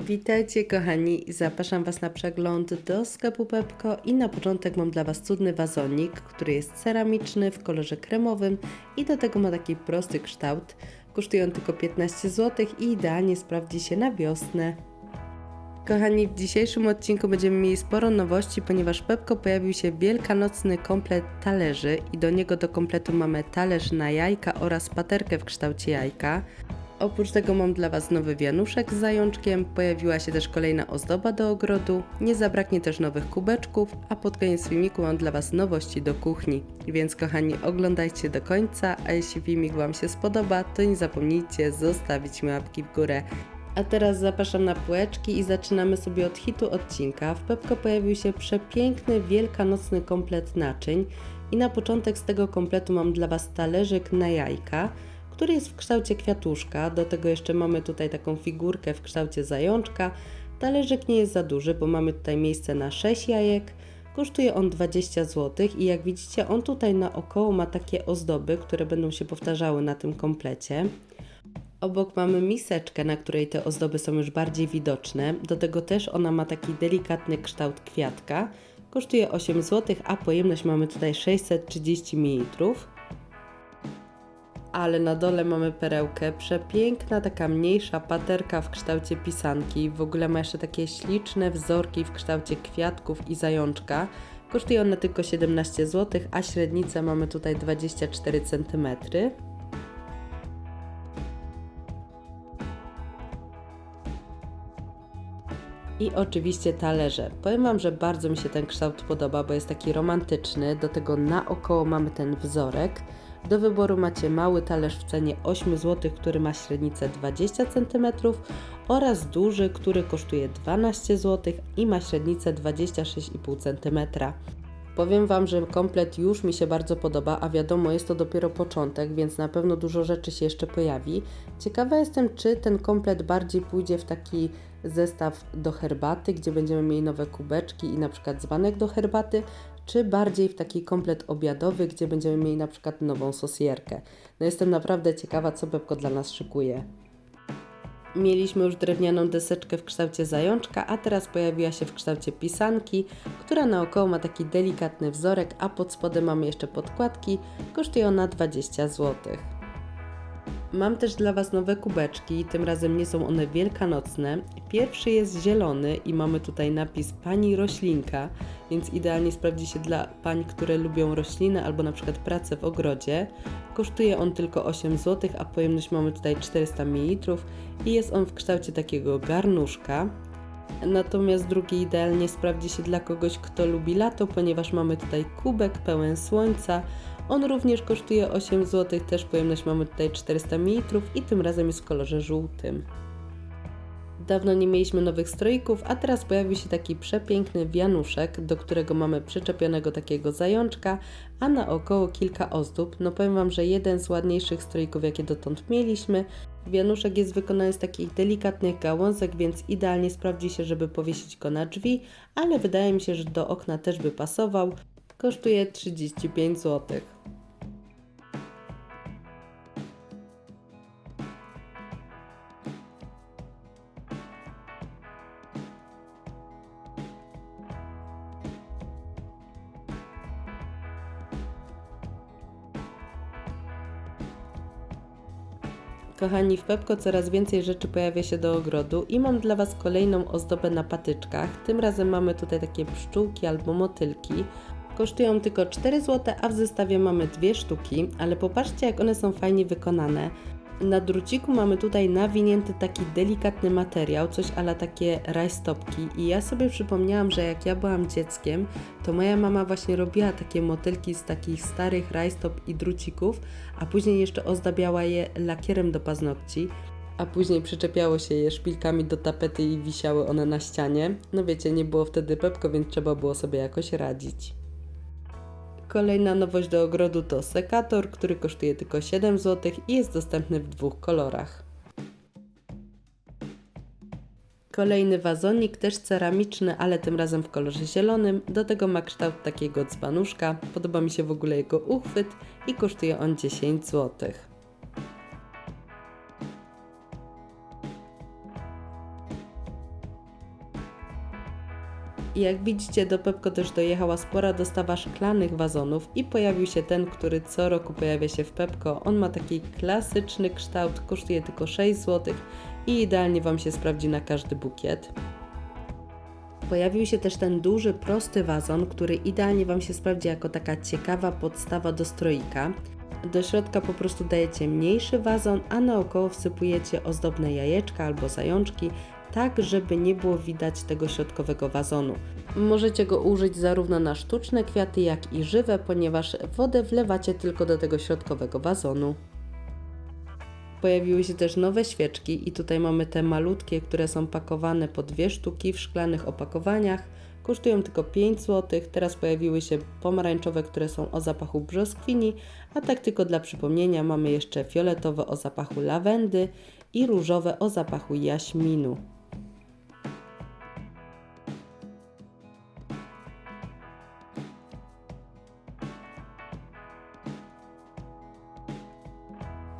Witajcie kochani, zapraszam Was na przegląd do sklepu Pepko i na początek mam dla Was cudny wazonik, który jest ceramiczny w kolorze kremowym i do tego ma taki prosty kształt. Kosztuje on tylko 15 zł i idealnie sprawdzi się na wiosnę. Kochani, w dzisiejszym odcinku będziemy mieli sporo nowości, ponieważ Pepko pojawił się wielkanocny komplet talerzy i do niego do kompletu mamy talerz na jajka oraz paterkę w kształcie jajka. Oprócz tego mam dla Was nowy wianuszek z zajączkiem, pojawiła się też kolejna ozdoba do ogrodu, nie zabraknie też nowych kubeczków, a pod koniec filmiku mam dla Was nowości do kuchni. Więc kochani, oglądajcie do końca, a jeśli filmik Wam się spodoba, to nie zapomnijcie zostawić mi łapki w górę. A teraz zapraszam na półeczki i zaczynamy sobie od hitu odcinka. W Pepko pojawił się przepiękny, wielkanocny komplet naczyń i na początek z tego kompletu mam dla Was talerzyk na jajka, który jest w kształcie kwiatuszka. Do tego jeszcze mamy tutaj taką figurkę w kształcie zajączka. Talerzyk nie jest za duży, bo mamy tutaj miejsce na 6 jajek. Kosztuje on 20 zł i jak widzicie on tutaj naokoło ma takie ozdoby, które będą się powtarzały na tym komplecie. Obok mamy miseczkę, na której te ozdoby są już bardziej widoczne. Do tego też ona ma taki delikatny kształt kwiatka. Kosztuje 8 zł, a pojemność mamy tutaj 630 ml. Ale na dole mamy perełkę, przepiękna taka mniejsza paterka w kształcie pisanki. W ogóle ma jeszcze takie śliczne wzorki w kształcie kwiatków i zajączka. Kosztuje ona tylko 17 zł, a średnicę mamy tutaj 24 cm. I oczywiście talerze. Powiem Wam, że bardzo mi się ten kształt podoba, bo jest taki romantyczny. Do tego naokoło mamy ten wzorek. Do wyboru macie mały talerz w cenie 8 zł, który ma średnicę 20 cm oraz duży, który kosztuje 12 zł i ma średnicę 26,5 cm. Powiem Wam, że komplet już mi się bardzo podoba, a wiadomo, jest to dopiero początek, więc na pewno dużo rzeczy się jeszcze pojawi. Ciekawa jestem, czy ten komplet bardziej pójdzie w taki zestaw do herbaty, gdzie będziemy mieli nowe kubeczki i na przykład dzbanek do herbaty, czy bardziej w taki komplet obiadowy, gdzie będziemy mieli na przykład nową sosierkę. No jestem naprawdę ciekawa, co Bebko dla nas szykuje. Mieliśmy już drewnianą deseczkę w kształcie zajączka, a teraz pojawiła się w kształcie pisanki, która naokoło ma taki delikatny wzorek, a pod spodem mamy jeszcze podkładki. Kosztuje ona 20 zł. Mam też dla Was nowe kubeczki, tym razem nie są one wielkanocne. Pierwszy jest zielony i mamy tutaj napis Pani Roślinka, więc idealnie sprawdzi się dla pań, które lubią rośliny albo na przykład pracę w ogrodzie. Kosztuje on tylko 8 zł, a pojemność mamy tutaj 400 ml i jest on w kształcie takiego garnuszka. Natomiast drugi idealnie sprawdzi się dla kogoś, kto lubi lato, ponieważ mamy tutaj kubek pełen słońca. On również kosztuje 8 zł, też pojemność mamy tutaj 400 ml i tym razem jest w kolorze żółtym. Dawno nie mieliśmy nowych stroików, a teraz pojawił się taki przepiękny wianuszek, do którego mamy przyczepionego takiego zajączka, a naokoło kilka ozdób. No powiem Wam, że jeden z ładniejszych stroików, jakie dotąd mieliśmy. Wianuszek jest wykonany z takich delikatnych gałązek, więc idealnie sprawdzi się, żeby powiesić go na drzwi, ale wydaje mi się, że do okna też by pasował. Kosztuje 35 zł. Kochani, w Pepko coraz więcej rzeczy pojawia się do ogrodu i mam dla Was kolejną ozdobę na patyczkach. Tym razem mamy tutaj takie pszczółki albo motylki. Kosztują tylko 4 zł, a w zestawie mamy dwie sztuki, ale popatrzcie jak one są fajnie wykonane. Na druciku mamy tutaj nawinięty taki delikatny materiał, coś ala takie rajstopki i ja sobie przypomniałam, że jak ja byłam dzieckiem, to moja mama właśnie robiła takie motylki z takich starych rajstop i drucików, a później jeszcze ozdabiała je lakierem do paznokci, a później przyczepiało się je szpilkami do tapety i wisiały one na ścianie. No wiecie, nie było wtedy pepko, więc trzeba było sobie jakoś radzić. Kolejna nowość do ogrodu to sekator, który kosztuje tylko 7 zł i jest dostępny w dwóch kolorach. Kolejny wazonik, też ceramiczny, ale tym razem w kolorze zielonym. Do tego ma kształt takiego dzbanuszka. Podoba mi się w ogóle jego uchwyt i kosztuje on 10 zł. I jak widzicie, do Pepko też dojechała spora dostawa szklanych wazonów i pojawił się ten, który co roku pojawia się w Pepko. On ma taki klasyczny kształt, kosztuje tylko 6 zł i idealnie Wam się sprawdzi na każdy bukiet. Pojawił się też ten duży, prosty wazon, który idealnie Wam się sprawdzi jako taka ciekawa podstawa do stroika. Do środka po prostu dajecie mniejszy wazon, a naokoło wsypujecie ozdobne jajeczka albo zajączki, tak żeby nie było widać tego środkowego wazonu. Możecie go użyć zarówno na sztuczne kwiaty, jak i żywe, ponieważ wodę wlewacie tylko do tego środkowego wazonu. Pojawiły się też nowe świeczki i tutaj mamy te malutkie, które są pakowane po dwie sztuki w szklanych opakowaniach. Kosztują tylko 5 zł. Teraz pojawiły się pomarańczowe, które są o zapachu brzoskwini, a tak tylko dla przypomnienia mamy jeszcze fioletowe o zapachu lawendy i różowe o zapachu jaśminu.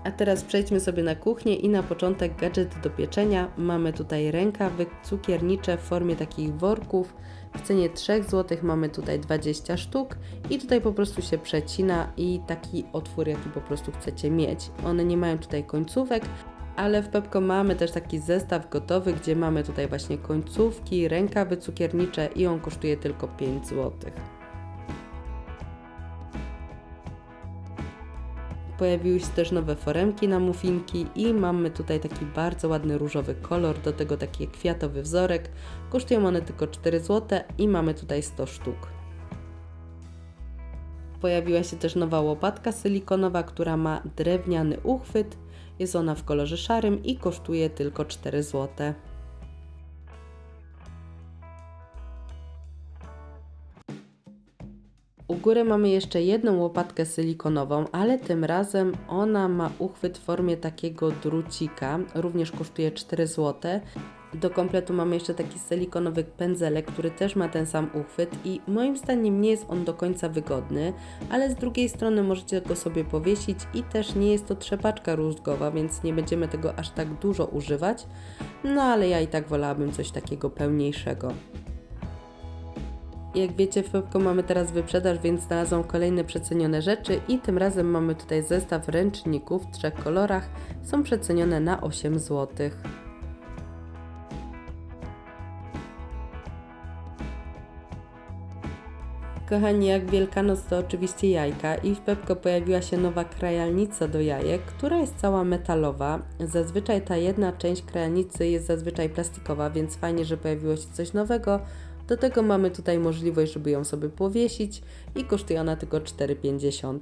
A teraz przejdźmy sobie na kuchnię i na początek gadżety do pieczenia. Mamy tutaj rękawy cukiernicze w formie takich worków. W cenie 3 zł mamy tutaj 20 sztuk i tutaj po prostu się przecina i taki otwór, jaki po prostu chcecie mieć. One nie mają tutaj końcówek, ale w Pepko mamy też taki zestaw gotowy, gdzie mamy tutaj właśnie końcówki, rękawy cukiernicze i on kosztuje tylko 5 zł. Pojawiły się też nowe foremki na muffinki i mamy tutaj taki bardzo ładny różowy kolor, do tego taki kwiatowy wzorek. Kosztują one tylko 4 zł i mamy tutaj 100 sztuk. Pojawiła się też nowa łopatka silikonowa, która ma drewniany uchwyt. Jest ona w kolorze szarym i kosztuje tylko 4 zł. U góry mamy jeszcze jedną łopatkę silikonową, ale tym razem ona ma uchwyt w formie takiego drucika, również kosztuje 4 zł. Do kompletu mamy jeszcze taki silikonowy pędzelek, który też ma ten sam uchwyt i moim zdaniem nie jest on do końca wygodny, ale z drugiej strony możecie go sobie powiesić i też nie jest to trzepaczka rózgowa, więc nie będziemy tego aż tak dużo używać. No ale ja i tak wolałabym coś takiego pełniejszego. Jak wiecie, w Pepko mamy teraz wyprzedaż, więc znalazłam kolejne przecenione rzeczy i tym razem mamy tutaj zestaw ręczników w trzech kolorach. Są przecenione na 8 zł. Kochani, jak Wielkanoc to oczywiście jajka i w Pepko pojawiła się nowa krajalnica do jajek, która jest cała metalowa. Zazwyczaj ta jedna część krajalnicy jest zazwyczaj plastikowa, więc fajnie, że pojawiło się coś nowego. Do tego mamy tutaj możliwość, żeby ją sobie powiesić i kosztuje ona tylko 4,50.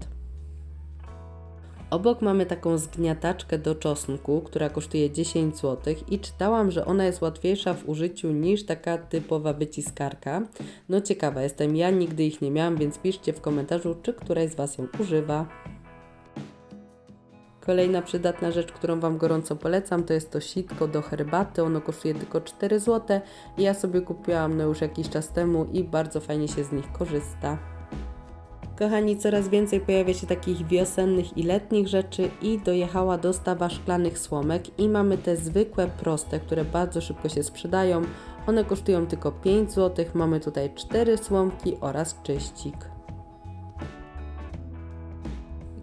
Obok mamy taką zgniataczkę do czosnku, która kosztuje 10 zł i czytałam, że ona jest łatwiejsza w użyciu niż taka typowa wyciskarka. No ciekawa jestem, ja nigdy ich nie miałam, więc piszcie w komentarzu, czy któraś z Was ją używa. Kolejna przydatna rzecz, którą Wam gorąco polecam, to jest to sitko do herbaty. Ono kosztuje tylko 4 zł. Ja sobie kupiłam no już jakiś czas temu i bardzo fajnie się z nich korzysta. Kochani, coraz więcej pojawia się takich wiosennych i letnich rzeczy i dojechała dostawa szklanych słomek i mamy te zwykłe, proste, które bardzo szybko się sprzedają. One kosztują tylko 5 zł. Mamy tutaj 4 słomki oraz czyścik.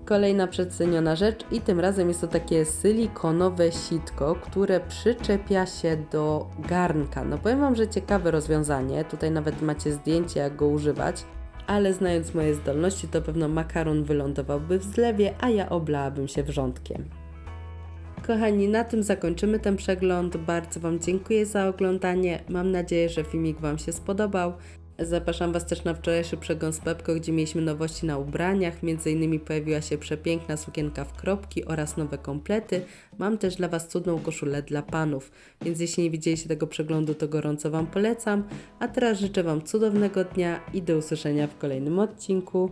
Kolejna przeceniona rzecz i tym razem jest to takie silikonowe sitko, które przyczepia się do garnka. No powiem Wam, że ciekawe rozwiązanie. Tutaj nawet macie zdjęcie jak go używać. Ale znając moje zdolności, to pewno makaron wylądowałby w zlewie, a ja oblałabym się wrzątkiem. Kochani, na tym zakończymy ten przegląd. Bardzo Wam dziękuję za oglądanie. Mam nadzieję, że filmik Wam się spodobał. Zapraszam Was też na wczorajszy przegląd z Pepko, gdzie mieliśmy nowości na ubraniach. Między innymi pojawiła się przepiękna sukienka w kropki oraz nowe komplety. Mam też dla Was cudną koszulę dla panów, więc jeśli nie widzieliście tego przeglądu, to gorąco Wam polecam. A teraz życzę Wam cudownego dnia i do usłyszenia w kolejnym odcinku.